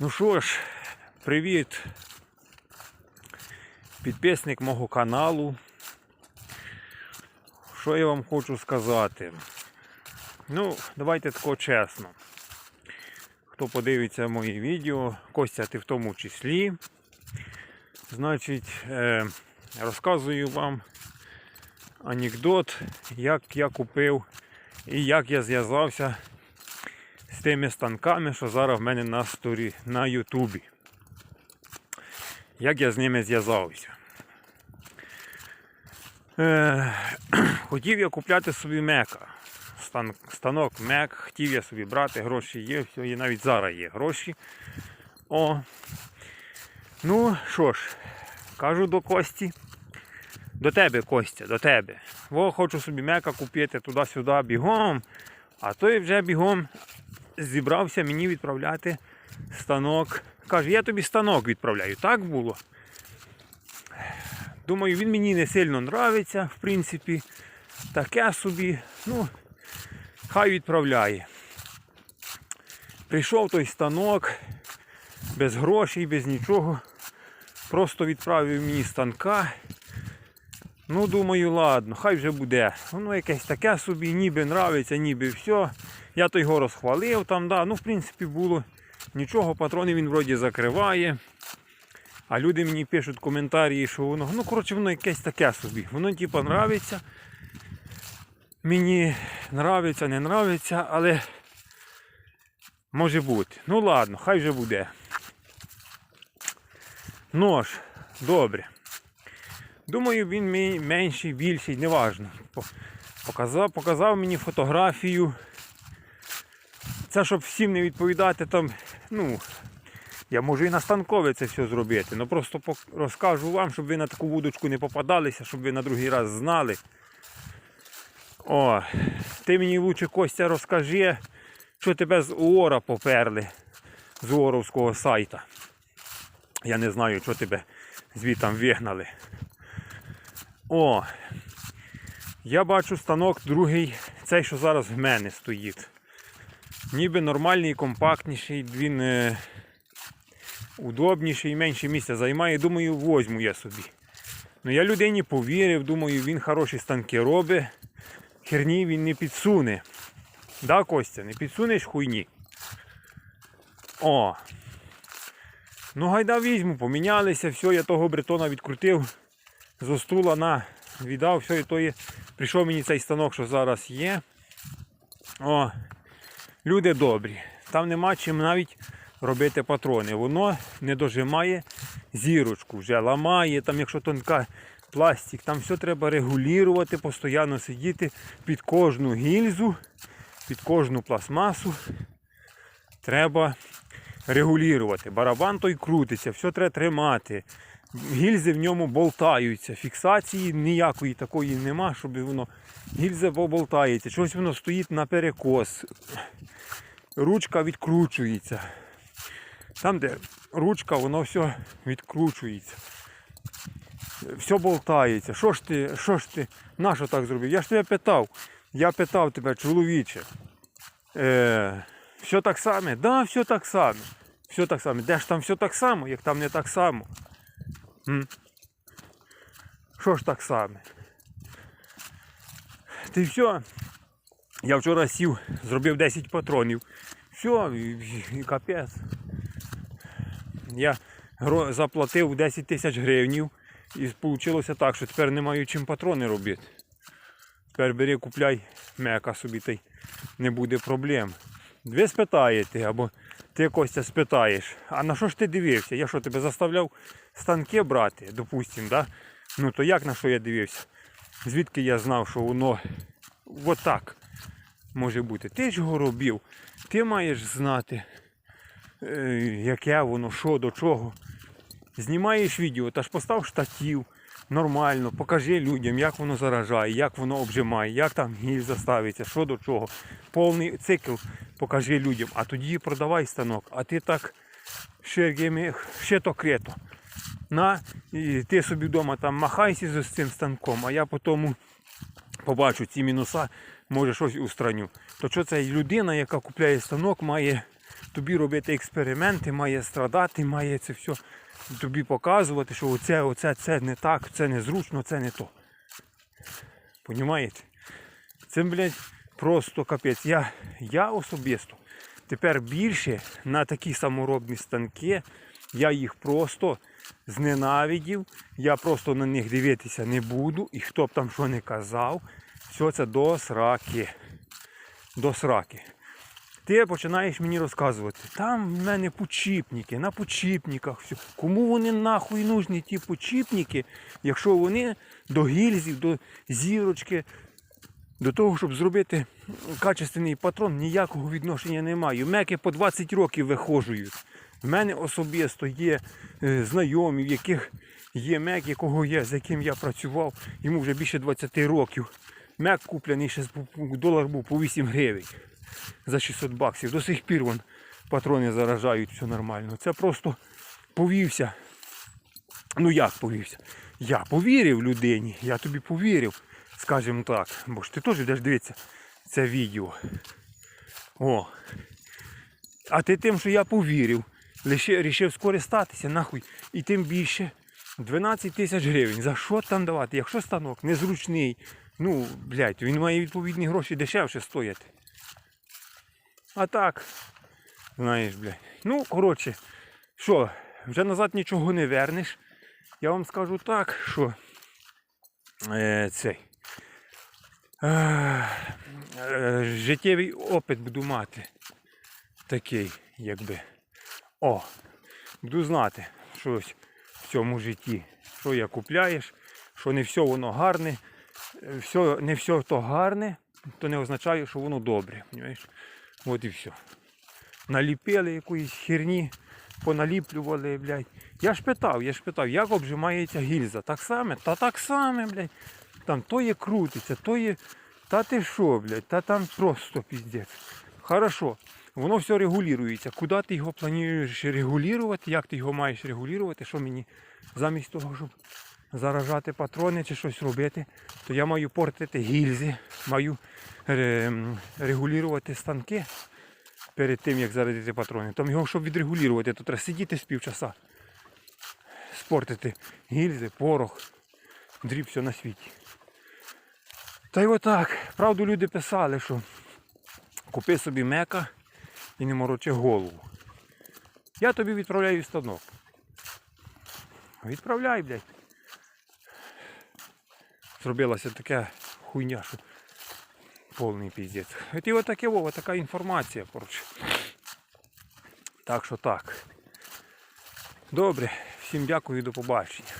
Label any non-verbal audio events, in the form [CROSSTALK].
Ну що ж, привіт, підписник мого каналу. Що я вам хочу сказати? Ну, давайте тако чесно. Хто подивиться мої відео, Костя ти в тому числі. Значить, е, розказую вам анекдот, як я купив і як я зв'язався з тими станками, що зараз в мене на сторі на Ютубі. Як я з ними зв'язався. [CLEARS THROAT] Хотів я купляти собі мека. Стан, станок мек, хотів я собі брати, гроші є, все, і навіть зараз є гроші. О. Ну що ж, кажу до Кості. До тебе, Костя, до тебе. Во, хочу собі мека купити туди-сюди бігом. А той вже бігом зібрався мені відправляти станок. Каже, я тобі станок відправляю. Так було. Думаю, він мені не сильно нравиться, в принципі. Таке собі. Ну, хай відправляє. Прийшов той станок без грошей, без нічого. Просто відправив мені станка. Ну, думаю, ладно, хай вже буде. Воно якесь таке собі, ніби нравиться, ніби все. Я то його розхвалив там, да. ну в принципі було нічого, патрони він вроді закриває. А люди мені пишуть коментарі, що воно, ну коротше, воно якесь таке собі. Воно типу нравиться. Мені нравиться, не нравиться, але може бути. Ну ладно, хай вже буде. Нож, добре. Думаю, він мій менший, більший, неважно. По- Показав, показав мені фотографію. Це щоб всім не відповідати там, ну, я можу і на станкове це все зробити. Ну просто розкажу вам, щоб ви на таку вудочку не попадалися, щоб ви на другий раз знали. О, ти мені лучше Костя розкажи, що тебе з УОРа поперли, з УОРовського сайта. Я не знаю, що тебе звітам вигнали. О, я бачу станок другий, цей, що зараз в мене стоїть. Ніби нормальний, компактніший, він е, удобніший, менше місця займає. Думаю, возьму я собі. Ну я людині повірив, думаю, він хороші станки робить. Херні він не підсуне. Да, Костя, не підсунеш хуйні. О. Ну гайда візьму, помінялися, все, я того бретона відкрутив зо стула на віддав, все, і то є. Прийшов мені цей станок, що зараз є. О, люди добрі. Там нема чим навіть робити патрони. Воно не дожимає зірочку, вже ламає, там якщо тонка пластик, там все треба регулювати, постійно сидіти під кожну гільзу, під кожну пластмасу. Треба регулювати. Барабан той крутиться, все треба тримати. Гільзи в ньому болтаються. Фіксації ніякої такої нема, щоб воно гільза поболтається. Щось воно стоїть на перекос. Ручка відкручується. Там, де ручка, воно все відкручується. Все болтається. Що ж ти, що ж ти, на що так зробив? Я ж тебе питав. Я питав тебе, чоловіче. Е, все так само? Да, все так само. Все так само. Де ж там все так само, як там не так само? Що ж так само? Ти все. Я вчора сів, зробив 10 патронів. Все, і, капець. Я заплатив 10 тисяч гривнів і вийшло так, що тепер не маю чим патрони робити. Тепер бери, купляй мека собі та й не буде проблем. Ви спитаєте, або ти Костя спитаєш, а на що ж ти дивився? Я що тебе заставляв станки брати, допустим, да? Ну то як на що я дивився? Звідки я знав, що воно отак може бути? Ти ж його робив, ти маєш знати, е, яке воно, що до чого. Знімаєш відео, та ж постав штатів нормально, покажи людям, як воно заражає, як воно обжимає, як там гільза ставиться, що до чого. Повний цикл покажи людям, а тоді продавай станок. А ти так ще, ще то крето. На, і ти собі вдома там махайся з цим станком, а я потім побачу ці мінуса, може щось устраню. То що це людина, яка купляє станок, має тобі робити експерименти, має страдати, має це все тобі показувати, що оце, оце, це не так, це незручно, це не то. Понімаєте? Це, блядь, просто капець. Я, я особисто тепер більше на такі саморобні станки, я їх просто зненавидів. Я просто на них дивитися не буду. І хто б там що не казав, все це до сраки. До сраки. Ти починаєш мені розказувати, там в мене почіпники, на почіпниках. Все. Кому вони нахуй нужні ті почіпники, якщо вони до гільзів, до зірочки, до того, щоб зробити качественний патрон, ніякого відношення не маю. Меки по 20 років виходжують. В мене особисто є е, знайомі, в яких є мек, якого є, з яким я працював, йому вже більше 20 років. Мек куплений ще долар був по 8 гривень за 600 баксів. До сих пір вон патрони заражають, все нормально. Це просто повівся. Ну як повівся? Я повірив людині, я тобі повірив, скажімо так. Бо ж ти теж йдеш дивитися це відео. О. А ти тим, що я повірив, лише рішив скористатися, нахуй. І тим більше 12 тисяч гривень. За що там давати? Якщо станок незручний, ну, блядь, він має відповідні гроші дешевше стояти. А так, знаєш, блядь. Ну, коротше, що, вже назад нічого не вернеш. Я вам скажу так, що е, цей. Е, е, життєвий опит буду мати. Такий, якби. О, буду знати щось в цьому житті. Що я купляєш, що не все воно гарне. Все, не все то гарне, то не означає, що воно добре. Понимаєш? От і все. Наліпили якоїсь херні, поналіплювали, блядь. Я ж питав, я ж питав, як обжимається гільза. Так само? Та так само, блядь. Там то є крутиться, то є. Та ти що, блядь, та там просто піздець. Хорошо. Воно все регулюється. Куди ти його плануєш регулювати, як ти його маєш регулювати, що мені замість того, щоб заражати патрони чи щось робити, то я маю портити гільзи, маю регулювати станки перед тим, як зарядити патрони. Там його, щоб відрегулювати, то треба сидіти з півчаса. Спортити гільзи, порох, дріб все на світі. Та й отак. Правду люди писали, що купи собі мека і не морочи голову. Я тобі відправляю станок. Відправляй, блядь. Зробилася така хуйня, що повний піздець. От і отаке Вова, така інформація, коротше. Так що так. Добре, всім дякую і до побачення.